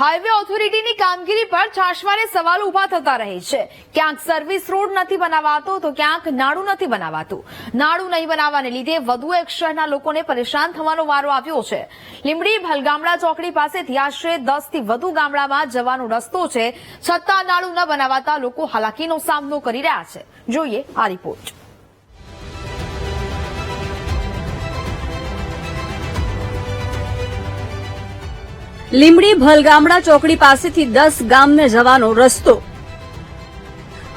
Highway ઓથોરિટીની કામગીરી પર છાશવારે સવાલ ઊભા થતા રહે છે. ક્યાંક સર્વિસ રોડ નથી બનાવાતો, તો ક્યાંક નાડું નથી બનાવાતું. નાડું નહીં બનાવવાને લીધે વધુ એક શહેરના લોકોને પરેશાન થવાનો વારો આવ્યો છે. લીંબડી ભલગામડા ચોકડી પાસેથી આશરે દસથી વધુ ગામડામાં જવાનો રસ્તો છે. છતાં નાડું ન બનાવાતા લોકો હાલાકીનો સામનો કરી રહ્યા છે. જોઈએ આ રિપોર્ટ. લીંબડી ભલગામડા ચોકડી પાસેથી દસ ગામને જવાનો રસ્તો.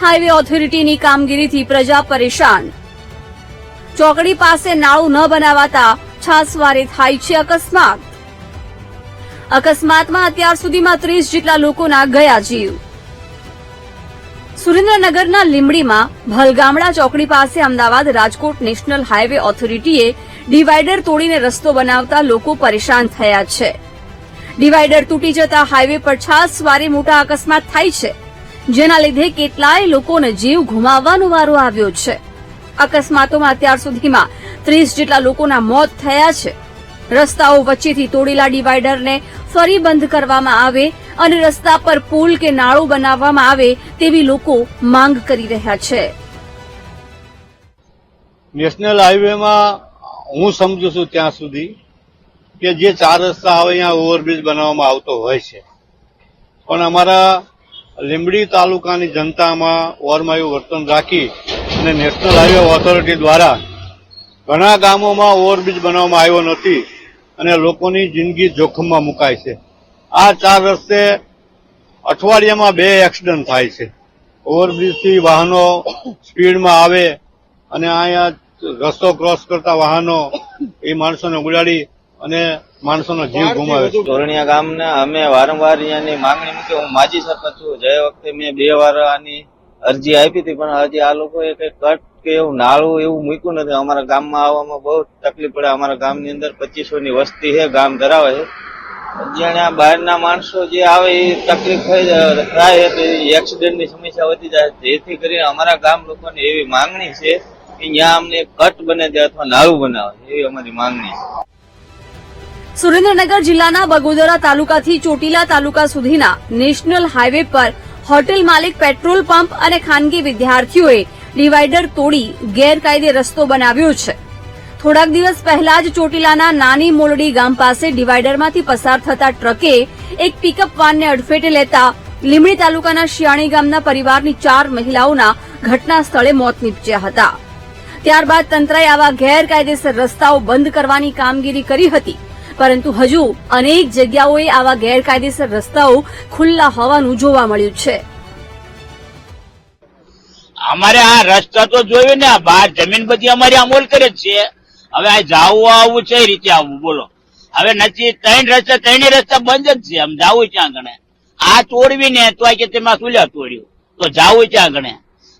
હાઈવે ઓથોરિટીની કામગીરીથી પ્રજા પરેશાન. ચોકડી પાસે નાળું ન બનાવાતા છાસવારે થાય છે અકસ્માત. અકસ્માતમાં અત્યાર સુધીમાં ત્રીસ જેટલા લોકોના ગયા જીવ. સુરેન્દ્રનગરના લીમડીમાં ભલગામડા ચોકડી પાસે અમદાવાદ રાજકોટ નેશનલ હાઈવે ઓથોરિટીએ ડિવાઈડર તોડીને રસ્તો બનાવતા લોકો પરેશાન થયા છે. ડિવાઈડર તૂટી જતા હાઈવે પર છાસ સવારે મોટા અકસ્માત થાય છે. જેના લીધે કેટલાય લોકોને જીવ ગુમાવવાનો વારો આવ્યો છે. અકસ્માતોમાં અત્યાર સુધીમાં ત્રીસ જેટલા લોકોના મોત થયા છે. રસ્તાઓ વચ્ચેથી તોડેલા ડિવાઈડરને ફરી બંધ કરવામાં આવે અને રસ્તા પર પુલ કે નાળું બનાવવામાં આવે તેવી લોકો માંગ કરી રહ્યા છે. નેશનલ હાઈવેમાં હું સમજુ છું ત્યાં સુધી કે જે ચાર રસ્તા આવે અહીંયા ઓવરબ્રિજ બનાવવામાં આવતો હોય છે. પણ અમારા લીંબડી તાલુકાની જનતામાં ઓરમાયું વર્તન રાખી અને નેશનલ હાઈવે ઓથોરિટી દ્વારા ઘણા ગામોમાં ઓવરબ્રિજ બનાવવામાં આવ્યો નથી અને લોકોની જિંદગી જોખમમાં મુકાય છે. આ ચાર રસ્તે અઠવાડિયામાં બે એક્સિડન્ટ થાય છે. ઓવરબ્રિજથી વાહનો સ્પીડમાં આવે અને અહીંયા રસ્તો ક્રોસ કરતા વાહનો એ માણસોને ઉડાડી અને માણસોનો જીવ ગુમાવે છે. ધોરણિયા ગામને અમે વારંવાર અહીંયાની માંગણી મૂકી હું માજી સરપંચ છું. જે વખતે મેં બે વાર આની અરજી આપી હતી પણ હજી આ લોકોએ કઈ કટ કે એવું નાળું એવું મૂક્યું નથી. અમારા ગામમાં આવવામાં બહુ તકલીફ પડે. અમારા ગામની અંદર પચીસો ની વસ્તી છે ગામ ધરાવે છે. જ્યાં બહારના માણસો જે આવે એ તકલીફ થઈ જાય થાય તો એક્સિડન્ટની સમસ્યા વધી જાય. જેથી કરીને અમારા ગામ લોકોને એવી માંગણી છે કે અહીંયા અમને કટ બને છે અથવા નાળું બનાવે એવી અમારી માંગણી છે. સુરેન્દ્રનગર જિલ્લાના બગોદરા તાલુકાથી ચોટીલા તાલુકા સુધીના નેશનલ હાઈવે પર હોટેલ માલિક પેટ્રોલ પંપ અને ખાનગી વિદ્યાર્થીઓએ ડિવાઈડર તોડી ગેરકાયદે રસ્તો બનાવ્યો છે. થોડાક દિવસ પહેલા જ ચોટીલાના નાની મોલડી ગામ પાસે ડિવાઈડરમાંથી પસાર થતા ટ્રકે એક પિકઅપ વાનને અડફેટે લેતા લીમડી તાલુકાના શિયાણી ગામના પરિવારની ચાર મહિલાઓના ઘટના સ્થળે મોત નીપજ્યા હતા. ત્યારબાદ તંત્રએ આવા ગેરકાયદેસર રસ્તાઓ બંધ કરવાની કામગીરી કરી હતી. પરંતુ હજુ અનેક જગ્યાઓએ આવા ગેરકાયદેસર રસ્તાઓ ખુલ્લા હોવાનું જોવા મળ્યું છે. અમારે આ રસ્તા તો જોયું ને બહાર જમીન બધી અમારી અમોલ કરે છે. હવે આ જાવું આવવું છે રીતે આવવું બોલો. હવે નથી, ત્રણ રસ્તા, ત્રણેય રસ્તા બંધ જ છે, આમ જાવું ગણે? આ તોડવી ને, તો આ કે તેમાં સુલ્યા તોડ્યું. તો જાવું ક્યાં ગણે?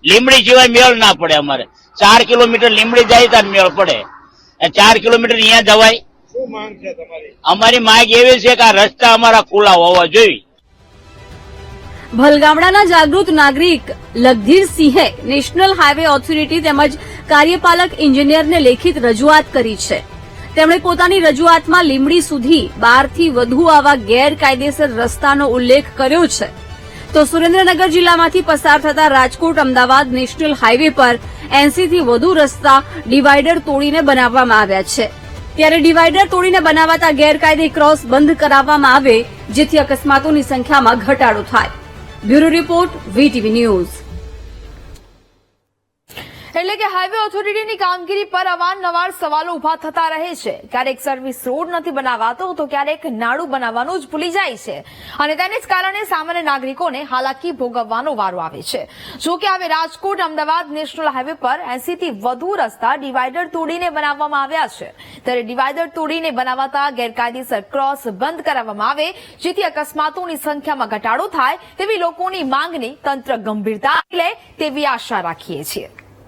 લીમડી સિવાય મેળ ના પડે અમારે. ચાર કિલોમીટર લીમડી જાય ત્યારે મેળ પડે. ચાર કિલોમીટર અહીંયા જવાય. અમારી માંગ એવી છે કે આ રસ્તા અમારા ખુલ્લા હોવા જોઈએ. ભલગામડાના જાગૃત નાગરિક લગધીરસિંહે નેશનલ હાઈવે ઓથોરિટી તેમજ કાર્યપાલક ઇન્જિનિયરને લેખિત રજૂઆત કરી છે. તેમણે પોતાની રજૂઆતમાં લીમડી સુધી બારથી વધુ આવા ગેરકાયદેસર રસ્તાનો ઉલ્લેખ કર્યો છે. તો સુરેન્દ્રનગર જિલ્લામાંથી પસાર થતા રાજકોટ અમદાવાદ નેશનલ હાઈવે પર એનસીથી વધુ રસ્તા ડિવાઈડર તોડીને બનાવવામાં આવ્યા છે. ત્યારે ડિવાઈડર તોડીને બનાવાતા ગેરકાયદે ક્રોસ બંધ કરાવવામાં આવે, જેથી અકસ્માતોની સંખ્યામાં ઘટાડો થાય. Bureau report, VTV news. એટલે કે હાઈવે ઓથોરિટીની કામગીરી પર અવારનવાર સવાલો ઊભા થતા રહે છે. ક્યારેક સર્વિસ રોડ નથી બનાવાતો, તો ક્યારેક નાડું બનાવવાનું જ ભૂલી જાય છે. અને તેને જ કારણે સામાન્ય નાગરિકોને હાલાકી ભોગવવાનો વારો આવે છે. જો કે હવે રાજકોટ, અમદાવાદ નેશનલ હાઈવે પર એસીથી વધુ રસ્તા ડિવાઈડર તોડીને બનાવવામાં આવ્યા છે. ત્યારે ડિવાઈડર તોડીને બનાવાતા ગેરકાયદેસર ક્રોસ બંધ કરાવવામાં આવે, જેથી અકસ્માતોની સંખ્યામાં ઘટાડો થાય તેવી લોકોની માંગની તંત્ર ગંભીરતા લે તેવી આશા રાખીએ છીએ.